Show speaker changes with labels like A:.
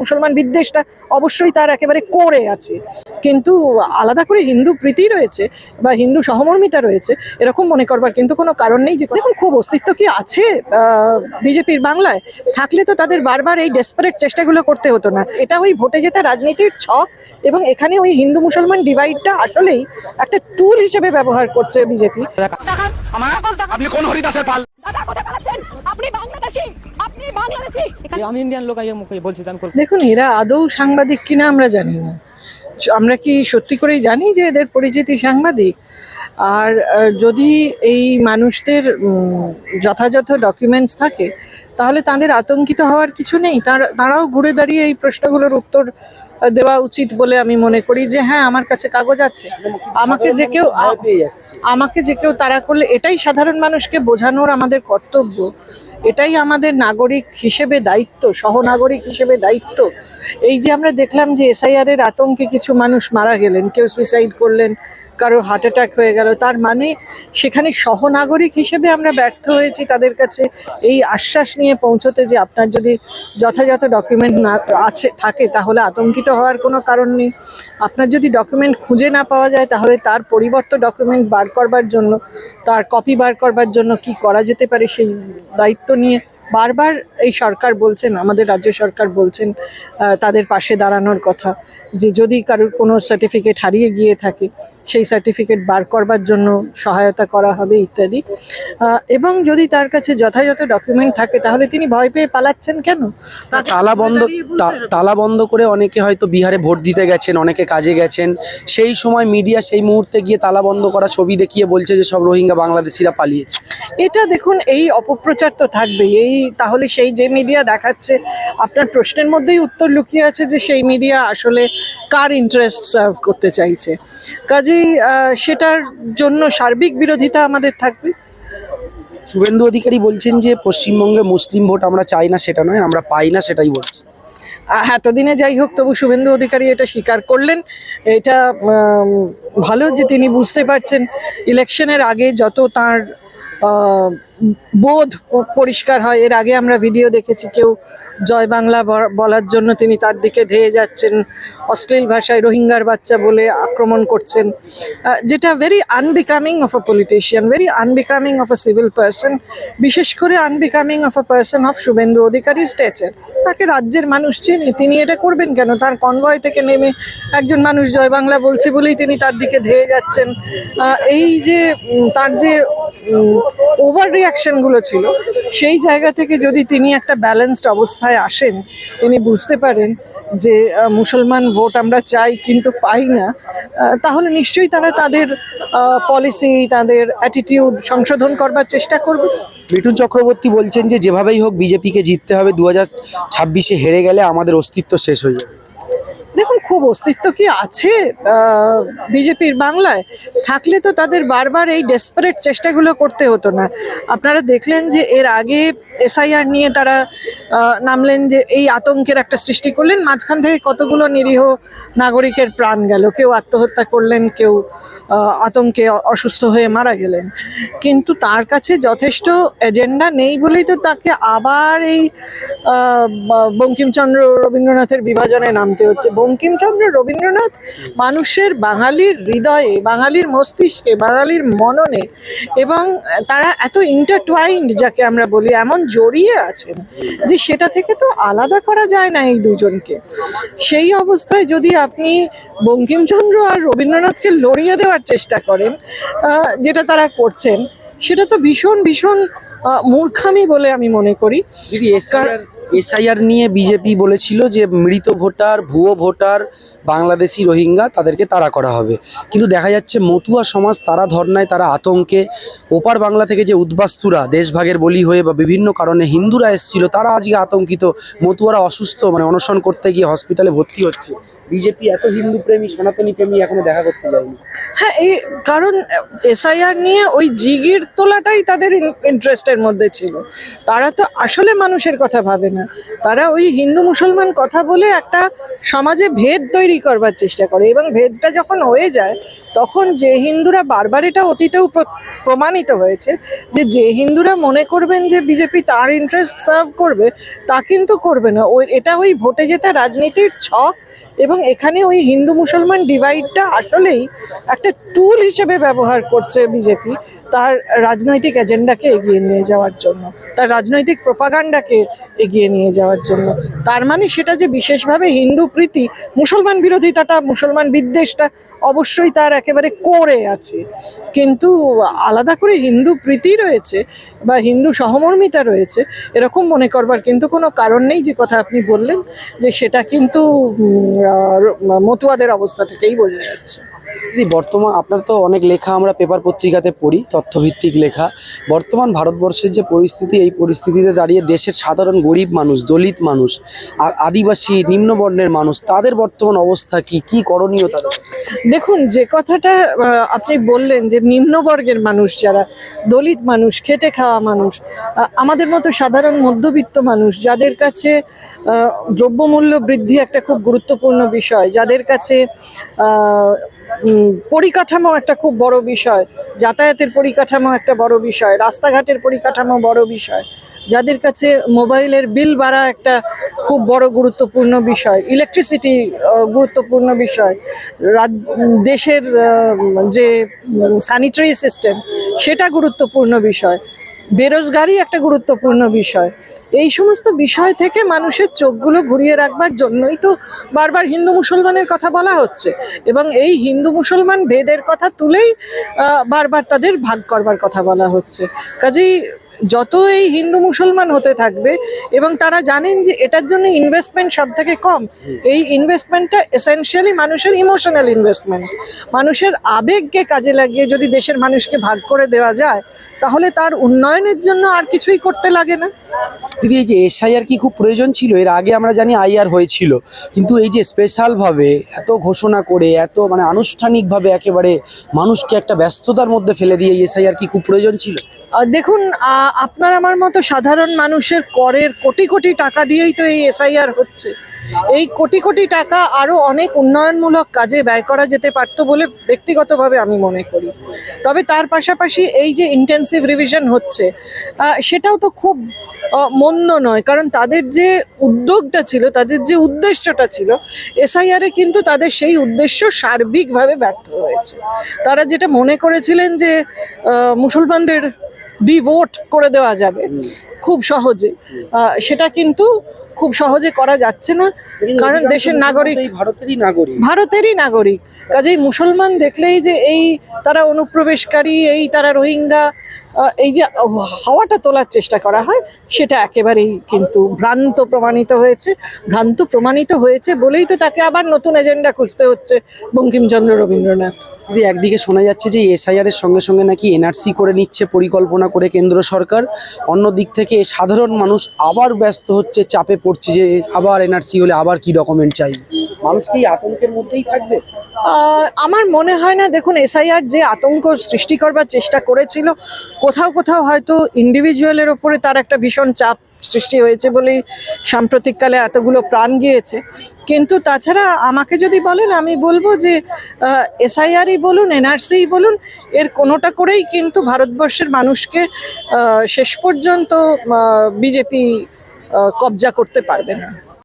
A: মুসলমান বিদ্বেষটা অবশ্যই তার একেবারে করে আছে। কিন্তু আলাদা করে হিন্দু প্রীতি রয়েছে বা হিন্দু সহমর্মিতা রয়েছে এরকম মনে করবার কিন্তু কোনো কারণ নেই যে দেখুন খুব অস্তিত্ব কি আছে বিজেপির বাংলায়? থাকলে তো তাদের বারবার এই ডেসপারেট চেষ্টাগুলো করতে হতো না। এটা ওই ভোটে জেতা রাজনীতির ছক এবং এখানে ওই হিন্দু মুসলমান ডিভাইডটা আসলেই একটা টুল হিসেবে ব্যবহার করছে বিজেপি।
B: আপনি কোন হরিদাসের পাল?
C: আমি ইন্ডিয়ান লোক বলছি
A: দেখুন এরা আদৌ সাংবাদিক কিনা আমরা জানি না। আমরা কি সত্যি করেই জানি যে এদের পরিচিতি সাংবাদিক? আর যদি এই মানুষদের যথাযথ ডকুমেন্টস থাকে তাহলে তাদের আতঙ্কিত হওয়ার কিছু নেই। তার তারাও ঘুরে দাঁড়িয়ে এই প্রশ্নগুলোর উত্তর দেওয়া উচিত বলে আমি মনে করি যে হ্যাঁ আমার কাছে কাগজ আছে। আমাকে যে কেউ আমাকে যে কেউ তারা করলে এটাই সাধারণ মানুষকে বোঝানোর আমাদের কর্তব্য। এটাই আমাদের নাগরিক হিসেবে দায়িত্ব, সহনাগরিক হিসেবে দায়িত্ব। এই যে আমরা দেখলাম যে এসআইআর এর আতঙ্কে কিছু মানুষ মারা গেলেন, কেউ সুইসাইড করলেন কারও হার্ট অ্যাটাক হয়ে গেল, তার মানে সেখানে সহনাগরিক হিসেবে আমরা ব্যর্থ হয়েছি তাদের কাছে। এই আশ্বাস নিয়ে পৌঁছতে যে আপনার যদি যথাযথ ডকুমেন্ট না আছে, থাকে, তাহলে আতঙ্কিত হওয়ার কোনো কারণ নেই। আপনার যদি ডকুমেন্ট খুঁজে না পাওয়া যায়, তাহলে তার পরিবর্ত ডকুমেন্ট বার করবার জন্য, তার কপি বার করবার জন্য কি করা যেতে পারে সেই দায়িত্ব নিয়ে বারবার এই সরকার বলছেন আমাদের রাজ্য সরকার বলছেন তাদের পাশে দাঁড়ানোর কথা যে যদি কারোর কোনো সার্টিফিকেট হারিয়ে গিয়ে থাকে সেই সার্টিফিকেট বার করবার জন্য সহায়তা করা হবে ইত্যাদি। এবং যদি তার কাছে যথাযথ ডকুমেন্ট থাকে তাহলে তিনি ভয় পেয়ে পালাচ্ছেন কেন?
D: তালা বন্ধ তা- তালা বন্ধ করে অনেকে হয়তো বিহারে ভোট দিতে গেছেন অনেকে কাজে গেছেন। সেই সময় মিডিয়া সেই মুহূর্তে গিয়ে তালা বন্ধ করা ছবি দেখিয়ে বলছে যে সব রোহিঙ্গা বাংলাদেশিরা পালিয়েছে।
A: এটা দেখুন এই অপপ্রচার তো থাকবেই এই তাহলে সেই যে মিডিয়া দেখাচ্ছে আপনার প্রশ্নের মধ্যেই উত্তর লুকিয়ে আছে যে সেই মিডিয়া আসলে কার ইন্টারেস্ট সার্ভ করতে চাইছে। কাজেই সেটার জন্য সার্বিক বিরোধিতা আমাদের থাকবে।
D: শুভেন্দু অধিকারী বলছেন যে পশ্চিমবঙ্গে মুসলিম ভোট আমরা চাই না সেটা নয় আমরা পাই না সেটাই বলছি।
A: এতদিনে যাই হোক তবু শুভেন্দু অধিকারী এটা স্বীকার করলেন। এটা ভালো যে তিনি বুঝতে পারছেন ইলেকশনের আগে যত তার বোধ পরিষ্কার হয়। এর আগে আমরা ভিডিও দেখেছি কেউ জয় বাংলা বলার জন্য তিনি তার দিকে ধেয়ে যাচ্ছেন। অশ্লীল ভাষায় রোহিঙ্গার বাচ্চা বলে আক্রমণ করছেন। যেটা very unbecoming of a politician very unbecoming of a civil person বিশেষ করে unbecoming of a person of Suvendu Adhikari stature তাকে রাজ্যের মানুষ চেনে, তিনি এটা করবেন কেন? তার কনভয় থেকে নেমে একজন মানুষ জয় বাংলা বলছে বলেই তিনি তার দিকে ধেয়ে যাচ্ছেন। এই যে তার যে ওভার রিয়াকশনগুলো ছিল, সেই জায়গা থেকে যদি তিনি একটা ব্যালেন্সড অবস্থায় আসেন, তিনি বুঝতে পারেন যে মুসলমান ভোট আমরা চাই কিন্তু পাই না তাহলে নিশ্চয়ই তারা তাদের পলিসি তাদের অ্যাটিটিউড সংশোধন করবার চেষ্টা করবে।
D: মিঠুন চক্রবর্তী বলছেন যে, যেভাবেই হোক বিজেপিকে জিততে হবে দু হাজার ছাব্বিশে হেরে গেলে আমাদের অস্তিত্ব শেষ হয়ে যাবে।
A: দেখুন, খুব অস্তিত্ব কি আছে বিজেপির বাংলায়? থাকলে তো তাদের বারবার এই ডেসপারেট চেষ্টাগুলো করতে হতো না। আপনারা দেখলেন যে এর আগে এসআইআর নিয়ে তারা নামলেন যে এই আতঙ্কের একটা সৃষ্টি করলেন, মাঝখান থেকে কতগুলো নিরীহ নাগরিকের প্রাণ গেল। কেউ আত্মহত্যা করলেন, কেউ আতঙ্কে অসুস্থ হয়ে মারা গেলেন। কিন্তু তার কাছে যথেষ্ট এজেন্ডা নেই বলেই তো তাকে আবার এই বঙ্কিমচন্দ্র রবীন্দ্রনাথের বিভাজনে নামতে হচ্ছে। বঙ্কিমচন্দ্র রবীন্দ্রনাথ মানুষের বাঙালির হৃদয়ে বাঙালির মস্তিষ্কে বাঙালির মননে এবং তারা এত ইন্টারটুয়াইন্ড যাকে আমরা বলি এমন জড়িয়ে আছেন যে সেটা থেকে তো আলাদা করা যায় না এই দুজনকে। সেই অবস্থায় যদি আপনি বঙ্কিমচন্দ্র আর রবীন্দ্রনাথকে লড়িয়ে দেওয়ার চেষ্টা করেন যেটা তারা করছেন সেটা তো ভীষণ ভীষণ মূর্খামি বলে আমি মনে করি।
D: এসআইআর নিয়ে বিজেপি বলেছিল যে মৃত ভোটার, ভুয়ো ভোটার, বাংলাদেশি রোহিঙ্গা তাদেরকে তারা করা হবে। কিন্তু দেখা যাচ্ছে মতুয়া সমাজ তারা ধর্নায় তারা আতঙ্কে। ওপার বাংলা থেকে যে উদ্বাস্তুরা, দেশভাগের বলি হয়ে বা বিভিন্ন কারণে হিন্দুরা এসেছিল, তারা আজকে আতঙ্কিত। মতুয়ারা অসুস্থ মানে অনশন করতে গিয়ে হসপিটালে ভর্তি হচ্ছে। বিজেপি এত হিন্দু প্রেমী, সনাতনী প্রেমী এখনও দেখা করতে যায়নি।
A: হ্যাঁ এই কারণ এসআইআর নিয়ে ওই জিগির তোলাটাই তাদের ইন্টারেস্টের মধ্যে ছিল। তারা তো আসলে মানুষের কথা ভাবে না। তারা ওই হিন্দু মুসলমান কথা বলে একটা সমাজে ভেদ তৈরি করবার চেষ্টা করে এবং ভেদটা যখন হয়ে যায় তখন যে হিন্দুরা বারবার এটা অতীতেও প্রমাণিত হয়েছে যে যে হিন্দুরা মনে করবেন যে বিজেপি তার ইন্টারেস্ট সার্ভ করবে, তা কিন্তু করবে না। ওই এটা ওই ভোটে জেতা রাজনীতির ছক এবং এখানে ওই হিন্দু মুসলমান ডিভাইডটা আসলেই একটা টুল হিসেবে ব্যবহার করছে বিজেপি তার রাজনৈতিক এজেন্ডাকে এগিয়ে নিয়ে যাওয়ার জন্য, তার রাজনৈতিক প্রপাগান্ডাকে এগিয়ে নিয়ে যাওয়ার জন্য। তার মানে সেটা যে বিশেষভাবে হিন্দু প্রীতি, মুসলমান বিরোধিতাটা, মুসলমান বিদ্বেষটা অবশ্যই তার একেবারে করে আছে। কিন্তু আলাদা করে হিন্দু প্রীতি রয়েছে বা হিন্দু সহমর্মিতা রয়েছে, এরকম মনে করবার কিন্তু কোনো কারণ নেই, যে কথা আপনি বললেন, যে সেটা কিন্তু মতুয়াদের অবস্থা থেকেই বোঝা যাচ্ছে।
D: দিদি, বর্তমান আপনার তো অনেক লেখা আমরা পেপার পত্রিকাতে পড়ি, তথ্যভিত্তিক লেখা। বর্তমান ভারতবর্ষের যে পরিস্থিতি, এই পরিস্থিতিতে দাঁড়িয়ে দেশের সাধারণ গরিব মানুষ, দলিত মানুষ, আর আদিবাসী, নিম্নবর্ণের মানুষ, তাদের বর্তমান অবস্থা কি? কি করণীয় তাদের?
A: দেখুন, যে কথাটা আপনি বললেন যে নিম্নবর্গের মানুষ যারা, দলিত মানুষ, খেটে খাওয়া মানুষ আমাদের মতো সাধারণ মধ্যবিত্ত মানুষ, যাদের কাছে দ্রব্যমূল্য বৃদ্ধি একটা খুব গুরুত্বপূর্ণ বিষয়, যাদের কাছে পরিকাঠামো একটা খুব বড় বিষয়। যাতায়াতের পরিকাঠামো একটা বড় বিষয়। রাস্তাঘাটের পরিকাঠামো বড় বিষয়। যাদের কাছে মোবাইলের বিল বাড়া একটা খুব বড় গুরুত্বপূর্ণ বিষয়। ইলেকট্রিসিটি গুরুত্বপূর্ণ বিষয়। দেশের যে স্যানিটারি সিস্টেম সেটা গুরুত্বপূর্ণ বিষয়। বেরোজগারি একটা গুরুত্বপূর্ণ বিষয়। এই সমস্ত বিষয় থেকে মানুষের চোখগুলো ঘুরিয়ে রাখবার জন্যই তো বারবার হিন্দু মুসলমানের কথা বলা হচ্ছে এবং এই হিন্দু মুসলমান ভেদের কথা তুলেই বারবার তাদের ভাগ করবার কথা বলা হচ্ছে। কাজেই যত এই হিন্দু মুসলমান হতে থাকবে এবং তারা জানেন যে এটার জন্য ইনভেস্টমেন্ট সব থেকে কম এই ইনভেস্টমেন্টটা এসেনশিয়ালি মানুষের ইমোশনাল ইনভেস্টমেন্ট মানুষের আবেগকে কাজে লাগিয়ে যদি দেশের মানুষকে ভাগ করে দেওয়া যায় তাহলে তার উন্নয়নের জন্য আর কিছুই করতে লাগে না।
D: দিদি এই যে এসআইআর কি খুব প্রয়োজন ছিল? এর আগে আমরা জানি আইআর হয়েছিল। কিন্তু এই যে স্পেশালভাবে এত ঘোষণা করে এত মানে আনুষ্ঠানিকভাবে একেবারে মানুষকে একটা ব্যস্ততার মধ্যে ফেলে দিয়ে এসআইআর কি খুব প্রয়োজন ছিল?
A: দেখুন আপনার আমার মতো সাধারণ মানুষের করের কোটি কোটি টাকা দিয়েই তো এই এসআইআর হচ্ছে। এই কোটি কোটি টাকা আরও অনেক উন্নয়নমূলক কাজে ব্যয় করা যেতে পারতো বলে ব্যক্তিগতভাবে আমি মনে করি। তবে তার পাশাপাশি এই যে ইন্টেন্সিভ রিভিশন হচ্ছে সেটাও তো খুব মন্দ নয়। কারণ তাদের যে উদ্যোগটা ছিল, তাদের যে উদ্দেশ্যটা ছিল এসআইআরে কিন্তু তাদের সেই উদ্দেশ্য সার্বিকভাবে ব্যর্থ হয়েছে। তারা যেটা মনে করেছিলেন যে মুসলমানদের ডিভোট করে দেওয়া যাবে। খুব সহজে। সেটা কিন্তু খুব সহজে করা যাচ্ছে না। কারণ দেশের নাগরিক
D: ভারতেরই নাগরিক।
A: ভারতেরই নাগরিক। কাজেই মুসলমান দেখলেই যে এই তারা অনুপ্রবেশকারী এই তারা রোহিঙ্গা এই যে হাওয়াটা তোলার চেষ্টা করা হয় সেটা একেবারেই কিন্তু ভ্রান্ত প্রমাণিত হয়েছে। ভ্রান্ত প্রমাণিত হয়েছে বলেই তো তাকে আবার নতুন এজেন্ডা খুঁজতে হচ্ছে বঙ্কিমচন্দ্র রবীন্দ্রনাথ।
D: একদিকে শোনা যাচ্ছে যে এসআইআর এর সঙ্গে সঙ্গে নাকি এনআরসি করে নিচ্ছে, পরিকল্পনা করে কেন্দ্র সরকার অন্য দিক থেকে সাধারণ মানুষ আবার ব্যস্ত হচ্ছে, চাপে পড়ছে যে আবার এনআরসি হলে আবার কি ডকুমেন্ট চাই? মানুষ কি আতঙ্কের মধ্যেই থাকবে?
A: আমার মনে হয় না, দেখুন, এসআইআর যে আতঙ্ক সৃষ্টি করবার চেষ্টা করেছিল, কোথাও কোথাও হয়তো ইন্ডিভিজুয়ালের ওপরে তার একটা ভীষণ চাপ সৃষ্টি হয়েছে বলেই সাম্প্রতিককালে এতগুলো প্রাণ গিয়েছে। কিন্তু তাছাড়া আমাকে যদি বলেন, আমি বলব যে এসআইআরই বলুন, এনআরসিই বলুন, এর কোনোটা করেই কিন্তু ভারতবর্ষের মানুষকে শেষ পর্যন্ত বিজেপি কবজা করতে পারবে না।